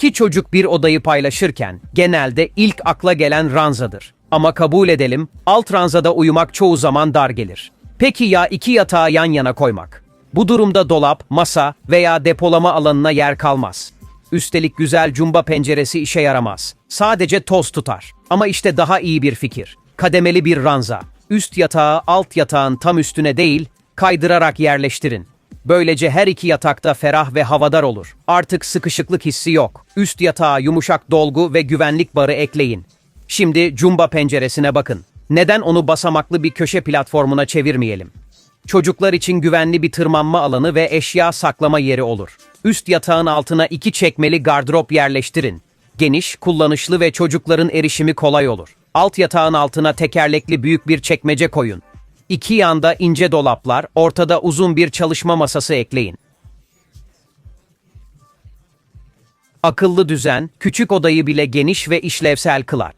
İki çocuk bir odayı paylaşırken genelde ilk akla gelen ranzadır. Ama kabul edelim, alt ranzada uyumak çoğu zaman dar gelir. Peki ya iki yatağı yan yana koymak? Bu durumda dolap, masa veya depolama alanına yer kalmaz. Üstelik güzel cumba penceresi işe yaramaz. Sadece toz tutar. Ama işte daha iyi bir fikir. Kademeli bir ranza. Üst yatağı alt yatağın tam üstüne değil, kaydırarak yerleştirin. Böylece her iki yatakta ferah ve havadar olur. Artık sıkışıklık hissi yok. Üst yatağa yumuşak dolgu ve güvenlik barı ekleyin. Şimdi cumba penceresine bakın. Neden onu basamaklı bir köşe platformuna çevirmeyelim? Çocuklar için güvenli bir tırmanma alanı ve eşya saklama yeri olur. Üst yatağın altına iki çekmeli gardırop yerleştirin. Geniş, kullanışlı ve çocukların erişimi kolay olur. Alt yatağın altına tekerlekli büyük bir çekmece koyun. İki yanda ince dolaplar, ortada uzun bir çalışma masası ekleyin. Akıllı düzen, küçük odayı bile geniş ve işlevsel kılar.